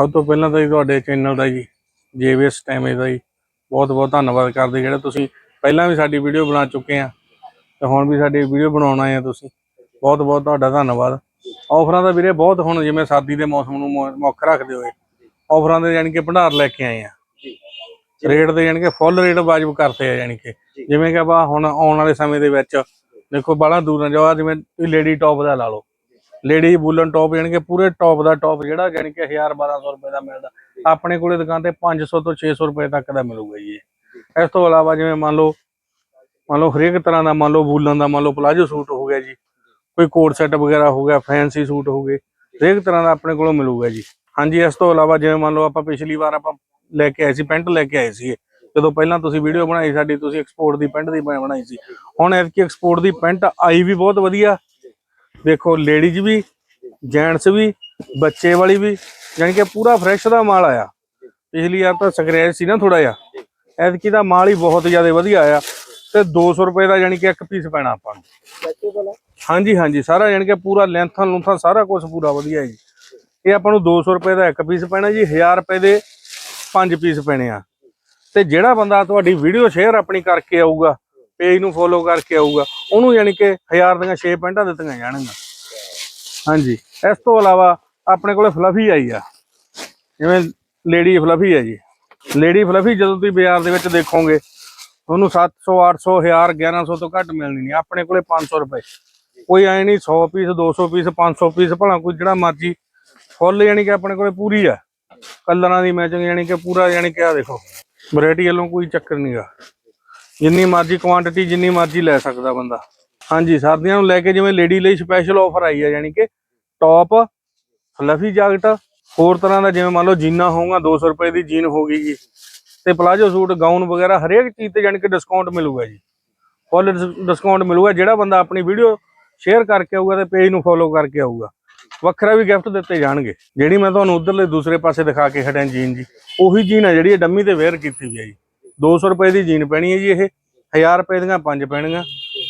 ਸਭ ਤੋਂ ਪਹਿਲਾਂ ਤਾਂ ਜੀ ਤੁਹਾਡੇ ਚੈਨਲ ਦਾ ਜੀ ਜੇਵੀਐਸ ਟਾਈਮੇ ਦਾ ਜੀ ਬਹੁਤ ਬਹੁਤ ਧੰਨਵਾਦ ਕਰਦੇ ਜਿਹੜੇ ਤੁਸੀਂ ਪਹਿਲਾਂ ਵੀ ਸਾਡੀ ਵੀਡੀਓ ਬਣਾ ਚੁੱਕੇ ਆ ਤੇ ਹੁਣ ਵੀ ਸਾਡੀ ਵੀਡੀਓ ਬਣਾਉਣ ਆ ਤੁਸੀਂ ਬਹੁਤ ਬਹੁਤ ਤੁਹਾਡਾ ਧੰਨਵਾਦ। ਆਫਰਾਂ ਦਾ ਵੀਰੇ ਬਹੁਤ ਹੁਣ ਜਿਵੇਂ ਸਰਦੀ ਦੇ ਮੌਸਮ ਨੂੰ ਮੁੱਖ ਰੱਖਦੇ ਹੋਏ ਆਫਰਾਂ ਦੇ ਯਾਨੀ ਕਿ ਭੰਡਾਰ ਲੈ ਕੇ ਆਏ ਆ। ਰੇਟ ਦੇ ਯਾਨੀ ਕਿ ਫੁੱਲ ਰੇਟ ਵਾਜਬ ਕਰਤੇ ਆ ਯਾਨੀ ਕਿ ਜਿਵੇਂ ਕਿ ਆਪਾਂ ਹੁਣ ਆਉਣ ਵਾਲੇ ਸਮੇਂ ਦੇ ਵਿੱਚ ਦੇਖੋ ਬਾਹਲਾ ਦੂਰ ਨਾ ਜਾਓ ਜਿਵੇਂ ਤੁਸੀਂ ਲੇਡੀ ਟੌਪ ਦਾ ਲਾ ਲਓ। ਲੇਡੀ ਬੂਲਨ ਟੌਪ ਯਾਨੀ ਕਿ ਪੂਰੇ ਟੌਪ ਦਾ ਟੌਪ ਜਿਹੜਾ ਯਾਨੀ ਕਿ 1000 1200 ਰੁਪਏ ਦਾ ਮਿਲਦਾ। ਆਪਣੇ ਕੋਲੇ ਦੁਕਾਨ ਤੇ 500 ਤੋਂ 600 ਰੁਪਏ ਤੱਕ ਦਾ ਮਿਲੂਗਾ ਜੀ ਇਸ ਤੋਂ ਇਲਾਵਾ ਜਿਵੇਂ ਮੰਨ ਲਓ ਮੰਨ ਲਓ ਹਰੇਕ ਤਰ੍ਹਾਂ ਦਾ ਮੰਨ ਲਓ ਬੁਲਨ ਦਾ ਮੰਨ ਲਓ ਪਲਾਜੋ ਸੂਟ ਹੋ ਗਿਆ ਜੀ, ਕੋਈ ਕੋਟ ਸੈੱਟ ਵਗੈਰਾ ਹੋ ਗਿਆ, ਫੈਂਸੀ ਸੂਟ ਹੋ ਗਏ, ਹਰੇਕ ਤਰ੍ਹਾਂ ਦਾ ਆਪਣੇ ਕੋਲੋਂ ਮਿਲੂਗਾ ਜੀ। ਹਾਂਜੀ, ਇਸ ਤੋਂ ਇਲਾਵਾ ਜਿਵੇਂ ਮੰਨ ਲਓ ਆਪਾਂ ਪਿਛਲੀ ਵਾਰ ਆਪਾਂ ਲੈ ਕੇ ਆਏ ਸੀ, ਪੈਂਟ ਲੈ ਕੇ ਆਏ ਸੀ ਜਦੋਂ ਪਹਿਲਾਂ ਤੁਸੀਂ ਵੀਡੀਓ ਬਣਾਈ ਸਾਡੀ, ਤੁਸੀਂ ਐਕਸਪੋਰਟ ਦੀ, ਪੈਂਟ ਦੀ ਬਣਾਈ ਸੀ। ਹੁਣ ਐਤਕੀ ਐਕਸਪੋਰਟ ਦੀ ਪੈਂਟ ਆਈ ਵੀ ਬਹੁਤ ਵਧੀਆ। ਦੇਖੋ ਲੇਡੀਜ਼ ਵੀ ਜੈਂਟਸ ਵੀ, ਬੱਚੇ ਵਾਲੀ ਵੀ ਯਾਨੀ ਕਿ ਪੂਰਾ ਫਰੈਸ਼ ਦਾ ਮਾਲ ਆਇਆ। ਪਿਛਲੀ ਵਾਰ ਤਾਂ ਸਕ੍ਰੈਚ ਸੀ ਨਾ ਥੋੜਾ ਜਿਹਾ। ਐਤਕੀ ਦਾ ਮਾਲ ਹੀ ਬਹੁਤ ਜ਼ਿਆਦਾ ਵਧੀਆ ਆਇਆ। ਤੇ 200 ਰੁਪਏ ਦਾ ਯਾਨੀ ਕਿ ਇੱਕ ਪੀਸ ਪੈਣਾ ਆਪਾਂ ਨੂੰ। ਹਾਂਜੀ ਹਾਂਜੀ, ਸਾਰਾ ਯਾਨੀ ਕਿ ਪੂਰਾ ਲੈਂਥਾਂ ਲੂੰਥਾਂ ਸਾਰਾ ਕੁਝ ਪੂਰਾ ਵਧੀਆ ਹੈ ਜੀ। ਇਹ ਆਪਾਂ ਨੂੰ 200 ਰੁਪਏ ਦਾ ਇੱਕ ਪੀਸ ਪੈਣਾ ਜੀ 1000 ਰੁਪਏ ਦੇ ਪੰਜ ਪੀਸ ਪੈਣੇ ਆ। ਤੇ ਜਿਹੜਾ ਬੰਦਾ ਤੁਹਾਡੀ ਵੀਡੀਓ ਸ਼ੇਅਰ ਆਪਣੀ ਕਰਕੇ ਆਊਗਾ ਪੇਜ ਨੂੰ ਫੋਲੋ ਕਰਕੇ ਆਊਗਾ। ਉਹਨੂੰ ਯਾਨੀ ਕਿ 1000 ਦੀਆਂ 6 ਪੈਂਟਾਂ ਦਿੱਤੀਆਂ ਜਾਣਗੀਆਂ। ਹਾਂਜੀ। ਇਸ ਤੋਂ ਇਲਾਵਾ ਆਪਣੇ ਕੋਲੇ ਫਲਫੀ ਆਈ ਆ। ਜਿਵੇਂ ਲੇਡੀ ਫਲਫੀ ਹੈ ਜੀ। ਲੇਡੀ ਫਲਫੀ ਜਦੋਂ ਤੁਸੀਂ ਬਾਜ਼ਾਰ ਦੇ ਵਿੱਚ ਦੇਖੋਗੇ, ਤੁਹਾਨੂੰ 700 800 1000 1100 ਤੋਂ ਘੱਟ ਮਿਲਣੀ ਨਹੀਂ। ਆਪਣੇ ਕੋਲੇ 500 ਰੁਪਏ। ਕੋਈ ਐ ਨਹੀਂ 100 ਪੀਸ 200 ਪੀਸ 500 ਪੀਸ, ਭਲਾ ਕੋਈ ਜਿਹੜਾ ਮਰਜ਼ੀ। ਫੁੱਲ ਯਾਨੀ ਕਿ ਆਪਣੇ ਕੋਲੇ ਪੂਰੀ ਆ। ਕਲਰਾਂ ਦੀ ਮੈਚਿੰਗ ਯਾਨੀ ਕਿ ਪੂਰਾ ਯਾਨੀ ਕਿ ਆ ਦੇਖੋ। ਵੈਰਾਈਟੀ ਵੱਲੋਂ ਕੋਈ ਚੱਕਰ ਨਹੀਂਗਾ ਜਿੰਨੀ ਮਰਜ਼ੀ ਕੁਆਂਟੀਟੀ ਜਿੰਨੀ ਮਰਜ਼ੀ ਲੈ ਸਕਦਾ ਬੰਦਾ। ਹਾਂਜੀ, ਸਰਦੀਆਂ ਨੂੰ ਲੈ ਕੇ ਜਿਵੇਂ ਲੇਡੀ ਲਈ ਸਪੈਸ਼ਲ ਆਫਰ ਆਈ ਹੈ ਯਾਨੀ ਕਿ ਟੌਪ ਫਲਫੀ ਜੈਕਟ ਹੋਰ ਤਰ੍ਹਾਂ ਦਾ ਜਿਵੇਂ ਮੰਨ ਲਓ ਜੀਨਾ ਹੋਊਗਾ 200 ਰੁਪਏ ਦੀ ਜੀਨ ਹੋ ਗਈ ਜੀ। ਤੇ ਪਲਾਜੋ ਸੂਟ ਗਾਊਨ ਵਗੈਰਾ ਹਰੇਕ ਚੀਜ਼ ਤੇ ਯਾਨੀ ਕਿ ਡਿਸਕਾਊਂਟ ਮਿਲੂਗਾ ਜੀ। ਫੁੱਲ ਡਿਸਕਾਊਂਟ ਮਿਲੂਗਾ, ਜਿਹੜਾ ਬੰਦਾ ਆਪਣੀ ਵੀਡੀਓ ਸ਼ੇਅਰ ਕਰਕੇ ਆਊਗਾ ਤੇ ਪੇਜ ਨੂੰ ਫੋਲੋ ਕਰਕੇ ਆਊਗਾ। ਵੱਖਰਾ ਵੀ ਗਿਫਟ ਦਿੱਤੇ ਜਾਣਗੇ, ਜਿਹੜੀ ਮੈਂ ਤੁਹਾਨੂੰ ਉਧਰਲੇ ਦੂਸਰੇ ਪਾਸੇ ਦਿਖਾ ਕੇ ਹਟਿਆ ਜੀਨ ਜੀ। ਉਹੀ ਜੀਨ ਹੈ ਜਿਹੜੀ ਇਹ ਡੰਮੀ ਤੇ ਵੇਅਰ ਕੀਤੀ ਹੋਈ ਹੈ ਜੀ। 200 ਰੁਪਏ ਦੀ ਜੀਨ ਪੈਣੀ ਹੈ ਜੀ ਇਹ 1000 ਰੁਪਏ ਦੀਆਂ ਪੰਜ ਪੈਣੀਆਂ।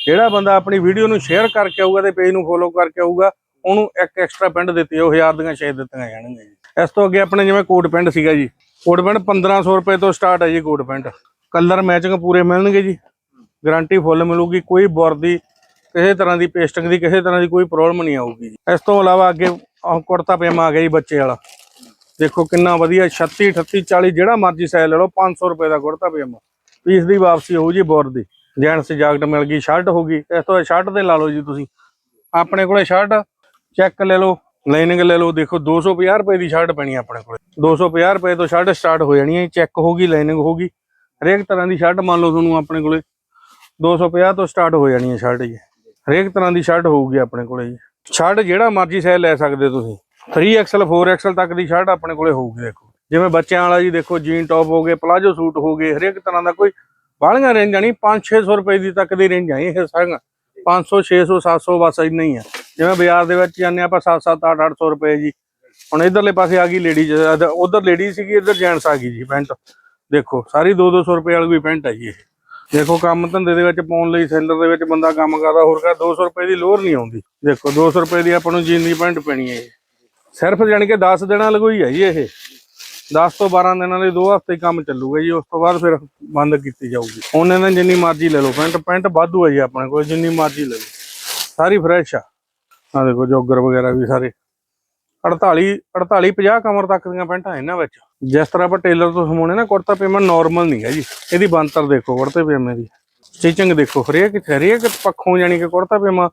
ਜਿਹੜਾ ਬੰਦਾ ਆਪਣੀ ਵੀਡੀਓ ਨੂੰ ਸ਼ੇਅਰ ਕਰਕੇ ਆਊਗਾ ਤੇ ਪੇਜ ਨੂੰ ਫੋਲੋ ਕਰਕੇ ਆਊਗਾ, ਉਹਨੂੰ ਇੱਕ ਐਕਸਟਰਾ ਪਿੰਡ ਦਿੱਤੀ, ਉਹ 1000 ਦੀਆਂ 6 ਦਿੱਤੀਆਂ ਜਾਣਗੀਆਂ ਜੀ। ਇਸ ਤੋਂ ਅੱਗੇ ਆਪਣੇ ਜਿਵੇਂ ਕੋਟ ਪਿੰਡ ਸੀਗਾ ਜੀ, ਕੋਟ ਪਿੰਡ 1500 ਰੁਪਏ ਤੋਂ ਸਟਾਰਟ ਹੈ ਜੀ ਕੋਟ ਪਿੰਡ ਕਲਰ ਮੈਚਿੰਗ ਪੂਰੇ ਮਿਲਣਗੇ ਜੀ ਗਾਰੰਟੀ ਫੁੱਲ ਮਿਲੂਗੀ, ਕੋਈ ਬੁਰਦੀ, ਕਿਸੇ ਤਰ੍ਹਾਂ ਦੀ ਪੇਸਟਿੰਗ ਦੀ, ਕਿਸੇ ਤਰ੍ਹਾਂ ਦੀ ਕੋਈ ਪ੍ਰੋਬਲਮ ਨਹੀਂ ਆਊਗੀ ਜੀ। ਇਸ ਤੋਂ ਇਲਾਵਾ ਅੱਗੇ ਕੁੜਤਾ ਪਜਾਮਾ ਆ ਗਿਆ ਜੀ ਬੱਚੇ ਵਾਲਾ। ਦੇਖੋ ਕਿੰਨਾ ਵਧੀਆ 36 38 40 ਜਿਹੜਾ ਮਰਜ਼ੀ ਸਾਈਜ਼ ਲੈ ਲਓ 500 ਰੁਪਏ ਦਾ ਕੁੜਤਾ ਪਜਾਮਾ। ਪੀਸ ਦੀ ਵਾਪਸੀ ਹੋਊ ਜੀ ਬੋਰ ਦੀ। ਜੈਂਟਸ ਜਾਕਟ ਮਿਲ ਗਈ ਸ਼ਰਟ ਹੋ ਗਈ। ਇਸ ਤੋਂ ਸ਼ਰਟ ਤੇ ਲਾ ਲਓ ਜੀ ਤੁਸੀਂ। ਆਪਣੇ ਕੋਲੇ ਸ਼ਰਟ ਚੈੱਕ ਲੈ ਲਓ ਲਾਈਨਿੰਗ ਲੈ ਲਓ। ਦੇਖੋ 250 ਰੁਪਏ ਦੀ ਸ਼ਰਟ ਪੈਣੀ ਆਪਣੇ ਕੋਲੇ। 250 ਰੁਪਏ ਤੋਂ ਸ਼ਰਟ ਸਟਾਰਟ ਹੋ ਜਾਣੀ ਹੈ ਚੈੱਕ ਹੋਗੀ ਲਾਈਨਿੰਗ ਹੋਗੀ ਹਰੇਕ ਤਰ੍ਹਾਂ ਦੀ ਸ਼ਰਟ ਮੰਨ ਲਓ ਤੁਹਾਨੂੰ ਆਪਣੇ ਕੋਲੇ। 250 ਤੋਂ ਸਟਾਰਟ ਹੋ ਜਾਣੀ ਹੈ ਸ਼ਰਟ ਜੀ। ਹਰੇਕ ਤਰ੍ਹਾਂ ਦੀ ਸ਼ਰਟ ਹੋਊਗੀ ਆਪਣੇ ਕੋਲੇ ਜੀ। ਸ਼ਰਟ ਜਿਹੜਾ ਮਰਜ਼ੀ ਸਾਈਜ਼ ਲੈ ਸਕਦੇ ਤੁਸੀਂ। ਹੋ ਤੁਸੀਂ 3XL 4XL ਤੱਕ ਦੀ ਸ਼ਰਟ ਆਪਣੇ ਕੋਲੇ ਹੋਊਗੀ ਦੇਖੋ। ਜਿਵੇਂ ਬੱਚਿਆਂ ਵਾਲਾ ਜੀ ਦੇਖੋ ਜੀਨ ਟੌਪ ਹੋ ਗਏ ਪਲਾਜੋ ਸੂਟ ਹੋ ਗਏ, ਹਰੇਕ ਤਰ੍ਹਾਂ ਦਾ ਕੋਈ ਬਾਹਲੀਆਂ ਰੇਂਜਾਂ ਨਹੀਂ 5-600 ਰੁਪਏ ਦੀ ਤੱਕ ਦੀ ਰੇਂਜ ਆਈ ਇਹ ਸਾਰੀਆਂ। 500 600 700 ਬਸ ਇੰਨਾ ਹੀ ਆ। ਜਿਵੇਂ ਬਾਜ਼ਾਰ ਦੇ ਵਿੱਚ ਜਾਂਦੇ ਆਪਾਂ 7-7 8-800 ਰੁਪਏ ਜੀ। ਹੁਣ ਇਧਰਲੇ ਪਾਸੇ ਆ ਗਈ ਲੇਡੀਜ਼ ਉਧਰ ਲੇਡੀ ਸੀਗੀ, ਇਧਰ ਜੈਂਟਸ ਆ ਗਈ ਜੀ ਪੈਂਟ ਦੇਖੋ, ਸਾਰੀ 2-200 ਰੁਪਏ ਵਾਲੀ ਵੀ ਪੈਂਟ ਹੈ ਜੀ ਇਹ। ਦੇਖੋ, ਕੰਮ ਧੰਦੇ ਦੇ ਵਿੱਚ ਪਾਉਣ ਲਈ ਸੈਲਰ ਦੇ ਵਿੱਚ ਬੰਦਾ ਕੰਮ ਕਰਦਾ, ਹੋਰ ਕਾ 200 ਰੁਪਏ ਦੀ ਲੋਰ ਨਹੀਂ ਆਉਂਦੀ। ਦੇਖੋ 200 ਰੁਪਏ ਦੀ ਆਪਾਂ ਨੂੰ ਜੀਨ ਦੀ ਪੈਂਟ ਪੈਣੀ ਹੈ ਇਹ। ਸਿਰਫ ਜਾਣੀ ਕਿ 10 ਦਿਨਾਂ ਲਗੋਈ ਹੈ ਜੀ ਇਹ। 10 ਤੋਂ 12 ਦਿਨਾਂ ਲਈ 2 ਹਫ਼ਤੇ ਕੰਮ ਚੱਲੂਗਾ ਜੀ, ਉਸ ਤੋਂ ਬਾਅਦ ਫਿਰ ਬੰਦ ਕੀਤੀ ਜਾਊਗੀ। ਉਹਨੇ ਨਾਲ ਜਿੰਨੀ ਮਰਜ਼ੀ ਲੈ ਲਓ, ਪੈਂਟ ਪੈਂਟ ਵਾਧੂ ਹੈ ਜੀ ਆਪਣੇ ਕੋਲ, ਜਿੰਨੀ ਮਰਜ਼ੀ ਲੈ ਲਓ। ਸਾਰੀ ਫਰੈਸ਼ ਆ। ਆ ਦੇਖੋ, ਜੋਗਰ ਵਗੈਰਾ ਵੀ ਸਾਰੇ। 48 48 50 ਕਮਰ ਤੱਕ ਦੀਆਂ ਪੈਂਟਾਂ ਇਹਨਾਂ ਵਿੱਚ। ਜਿਸ ਤਰ੍ਹਾਂ ਆਪਾਂ ਟੇਲਰ ਤੋਂ ਸਮਾਉਣੇ ਨਾ, ਕੁੜਤਾ ਪਜਾਮਾ ਨਾਰਮਲ ਨਹੀਂ ਹੈ ਜੀ। ਇਹਦੀ ਬੰਤਰ ਦੇਖੋ, ਕੁੜਤੇ ਪਜਾਮੇ ਦੀ। ਸਟਿਚਿੰਗ ਦੇਖੋ, ਹਰੇਕ ਹਰੇਕ ਪੱਖੋਂ ਯਾਨੀ ਕਿ ਕੁੜਤਾ ਪਜਾਮਾ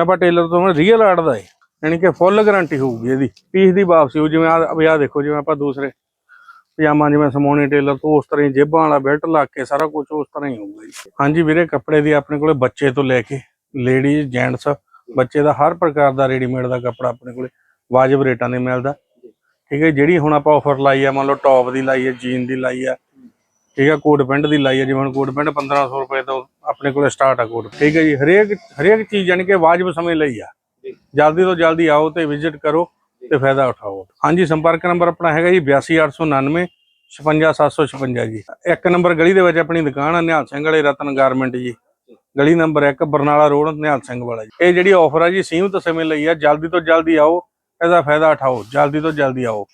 ਆਪਾਂ ਟੇਲਰ ਤੋਂ ਰੀਅਲ ਆਰਟ ਦਾ ਹੈ ਯਾਨੀ ਕਿ ਫੁੱਲ ਗਾਰੰਟੀ ਹੋਊਗੀ ਇਹਦੀ, ਪੀਸ ਦੀ ਵਾਪਸੀ ਹੋ ਜਿਵੇਂ ਆ ਆਹ ਦੇਖੋ, ਜਿਵੇਂ ਆਪਾਂ ਦੂਸਰੇ ਪਜਾਮਾ ਜਿਵੇਂ ਸਮੋਨੀ ਟੇਲਰ ਤੋਂ, ਉਸ ਤਰ੍ਹਾਂ ਹੀ ਜੇਬਾਂ ਵਾਲਾ ਬੈਲਟ ਲਾ ਕੇ ਸਾਰਾ ਕੁਝ ਉਸ ਤਰ੍ਹਾਂ ਹੀ ਹੋਊਗਾ ਜੀ। ਹਾਂਜੀ ਵੀਰੇ, ਕੱਪੜੇ ਦੀ ਆਪਣੇ ਕੋਲੇ ਬੱਚੇ ਤੋਂ ਲੈ ਕੇ ਲੇਡੀਜ਼ ਜੈਂਟਸ ਬੱਚੇ ਦਾ ਹਰ ਪ੍ਰਕਾਰ ਦਾ ਰੈਡੀਮੇਡ ਦਾ ਕੱਪੜਾ ਆਪਣੇ ਕੋਲੇ ਵਾਜਬ ਰੇਟਾਂ ਤੇ ਮਿਲਦਾ। ਠੀਕ ਹੈ, ਜਿਹੜੀ ਹੁਣ ਆਪਾਂ ਆਫਰ ਲਾਈ ਆ, ਮੰਨ ਲਓ ਟੌਪ ਦੀ ਲਾਈ ਹੈ ਜੀਨ ਦੀ ਲਾਈ ਆ, ਠੀਕ ਆ, ਕੋਟ ਪੈਂਟ ਦੀ ਲਾਈ ਹੈ ਜਿਵੇਂ ਹੁਣ ਕੋਟ ਪੈਂਟ 1500 ਰੁਪਏ ਤੋਂ ਆਪਣੇ ਕੋਲੇ ਸਟਾਰਟ ਆ ਕੋਟ। ਠੀਕ ਹੈ ਜੀ, ਹਰੇਕ ਹਰੇਕ ਚੀਜ਼ ਯਾਨੀ ਕਿ ਵਾਜਬ ਸਮੇਂ ਲਈ ਆ। ਜਲਦੀ ਤੋਂ ਜਲਦੀ ਆਓ ਤੇ ਵਿਜ਼ਿਟ ਕਰੋ ਤੇ ਫਾਇਦਾ ਉਠਾਓ। ਹਾਂਜੀ, ਸੰਪਰਕ ਨੰਬਰ ਆਪਣਾ ਹੈਗਾ ਜੀ 82899 55756 ਜੀ। ਇੱਕ ਨੰਬਰ ਗਲੀ ਦੇ ਵਿੱਚ ਆਪਣੀ ਦੁਕਾਨ ਆ, ਨਿਹਾਲ ਸਿੰਘ ਵਾਲੇ ਰਤਨ ਗਾਰਮੈਂਟ ਜੀ। ਗਲੀ ਨੰਬਰ 1 ਬਰਨਾਲਾ ਰੋਡ, ਨਿਹਾਲ ਸਿੰਘ ਵਾਲਾ ਜੀ। ਇਹ ਜਿਹੜੀ ਆਫਰ ਆ ਜੀ, ਸੀਮਤ ਸਮੇਂ ਲਈ ਆ, ਜਲਦੀ ਤੋਂ ਜਲਦੀ ਆਓ, ਇਹਦਾ ਫਾਇਦਾ ਉਠਾਓ, ਜਲਦੀ ਤੋਂ ਜਲਦੀ ਆਓ।